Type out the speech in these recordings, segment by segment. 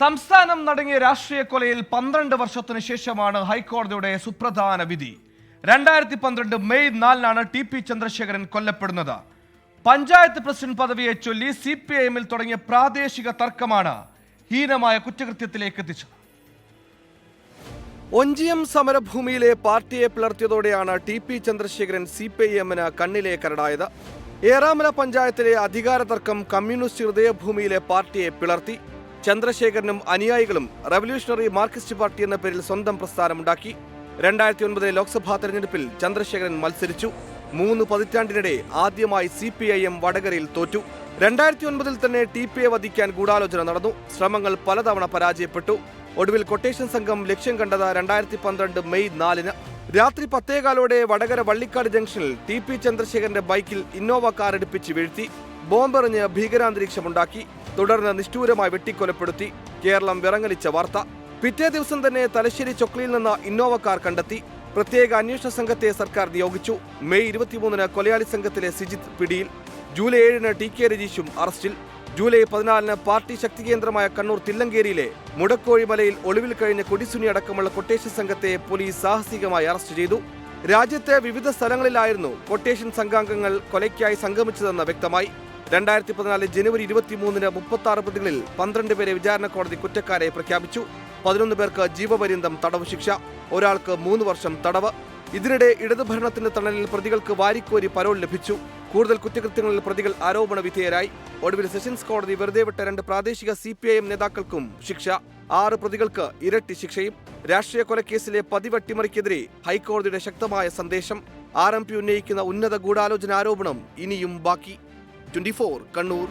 സംസ്ഥാനം നടങ്ങിയ രാഷ്ട്രീയ കൊലയിൽ പന്ത്രണ്ട് വർഷത്തിന് ശേഷമാണ് ഹൈക്കോടതിയുടെ സുപ്രധാന വിധി. രണ്ടായിരത്തി പന്ത്രണ്ട് മെയ് നാലിനാണ് ടി പി ചന്ദ്രശേഖരൻ കൊല്ലപ്പെടുന്നത്. പഞ്ചായത്ത് പ്രസിഡന്റ് പദവിയെ ചൊല്ലി സി പി ഐ എമ്മിൽ തുടങ്ങിയ പ്രാദേശിക തർക്കമാണ് ഹീനമായ കുറ്റകൃത്യത്തിലേക്ക് എത്തിച്ചത്. ഒഞ്ചിയം സമരഭൂമിയിലെ പാർട്ടിയെ പിളർത്തിയതോടെയാണ് T P Chandrasekharan C P I എമ്മിന് കണ്ണിലെ കരടായത്. ഏറാമല പഞ്ചായത്തിലെ അധികാര തർക്കം കമ്മ്യൂണിസ്റ്റ് ഹൃദയഭൂമിയിലെ പാർട്ടിയെ പിളർത്തി. ചന്ദ്രശേഖരനും അനുയായികളും റവല്യൂഷണറി മാർക്സിസ്റ്റ് പാർട്ടി എന്ന പേരിൽ സ്വന്തം പ്രസ്ഥാനമുണ്ടാക്കി. രണ്ടായിരത്തി ഒൻപതിലെ ലോക്സഭാ തെരഞ്ഞെടുപ്പിൽ ചന്ദ്രശേഖരൻ മത്സരിച്ചു. മൂന്ന് പതിറ്റാണ്ടിനിടെ ആദ്യമായി സി പി ഐ എം വടകരയിൽ തോറ്റു. രണ്ടായിരത്തി ഒൻപതിൽ തന്നെ ടി പി എ വധിക്കാൻ ഗൂഢാലോചന നടന്നു. ശ്രമങ്ങൾ പലതവണ പരാജയപ്പെട്ടു. ഒടുവിൽ കൊട്ടേഷൻ സംഘം ലക്ഷ്യം കണ്ടത് രണ്ടായിരത്തി പന്ത്രണ്ട് മെയ് നാലിന്. രാത്രി പത്തേകാലോടെ വടകര വള്ളിക്കാട് ജംഗ്ഷനിൽ ടി പി ചന്ദ്രശേഖരന്റെ ബൈക്കിൽ ഇന്നോവ കാർ എടുപ്പിച്ച് വീഴ്ത്തി. ബോംബെറിഞ്ഞ് ഭീകരാന്തരീക്ഷമുണ്ടാക്കി. തുടർന്ന് നിഷ്ഠൂരമായി വെട്ടിക്കൊലപ്പെടുത്തി. കേരളം വിറങ്ങലിച്ച വാർത്ത. പിറ്റേ ദിവസം തന്നെ തലശ്ശേരി ചൊക്ലിയിൽ നിന്ന് ഇന്നോവ കാർ കണ്ടെത്തി. പ്രത്യേക അന്വേഷണ സംഘത്തെ സർക്കാർ നിയോഗിച്ചു. മെയ് ഇരുപത്തിമൂന്നിന് കൊലയാളി സംഘത്തിലെ സിജിത്ത് പിടിയിൽ. ജൂലൈ ഏഴിന് ടി കെ രജീഷും അറസ്റ്റിൽ. ജൂലൈ പതിനാലിന് പാർട്ടി ശക്തി കേന്ദ്രമായ കണ്ണൂർ തില്ലങ്കേരിയിലെ മുടക്കോഴിമലയിൽ ഒളിവിൽ കഴിഞ്ഞ കൊടിസുനി അടക്കമുള്ള കൊട്ടേഷൻ സംഘത്തെ പോലീസ് സാഹസികമായി അറസ്റ്റ് ചെയ്തു. രാജ്യത്തെ വിവിധ സ്ഥലങ്ങളിലായിരുന്നു കൊട്ടേഷൻ സംഘാംഗങ്ങൾ കൊലയ്ക്കായി സംഗമിച്ചതെന്ന് വ്യക്തമായി. രണ്ടായിരത്തി പതിനാല് ജനുവരി ഇരുപത്തിമൂന്നിന് മുപ്പത്തി ആറ് പ്രതികളിൽ പന്ത്രണ്ട് പേരെ വിചാരണ കോടതി കുറ്റക്കാരെ പ്രഖ്യാപിച്ചു. പതിനൊന്ന് പേർക്ക് ജീവപര്യന്തം തടവ് ശിക്ഷ ഒരാൾക്ക് മൂന്ന് വർഷം തടവ്. ഇതിനിടെ ഇടതുഭരണത്തിന്റെ തണലിൽ പ്രതികൾക്ക് വാരിക്കോരി പരോൾ ലഭിച്ചു. കൂടുതൽ കുറ്റകൃത്യങ്ങളിൽ പ്രതികൾ ആരോപണ വിധേയരായി. ഒടുവിൽ സെഷൻസ് കോടതി വെറുതെ വിട്ട രണ്ട് പ്രാദേശിക സി പി ഐ എം നേതാക്കൾക്കും ശിക്ഷ. ആറ് പ്രതികൾക്ക് ഇരട്ടി ശിക്ഷയും. രാഷ്ട്രീയ കൊലക്കേസിലെ പതിവട്ടിമറിക്കെതിരെ ഹൈക്കോടതിയുടെ ശക്തമായ സന്ദേശം. ആർ എം പി ഉന്നയിക്കുന്ന ഉന്നത ഗൂഢാലോചന ആരോപണം ഇനിയും ബാക്കി. Twenty four Kannur.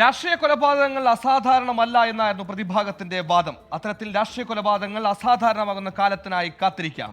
രാഷ്ട്രീയ കൊലപാതകങ്ങൾ അസാധാരണമല്ല എന്നായിരുന്നു പ്രതിഭാഗത്തിന്റെ വാദം. അത്തരത്തിൽ രാഷ്ട്രീയ കൊലപാതകങ്ങൾ അസാധാരണമാകുന്ന കാലത്തിനായി കാത്തിരിക്കാം.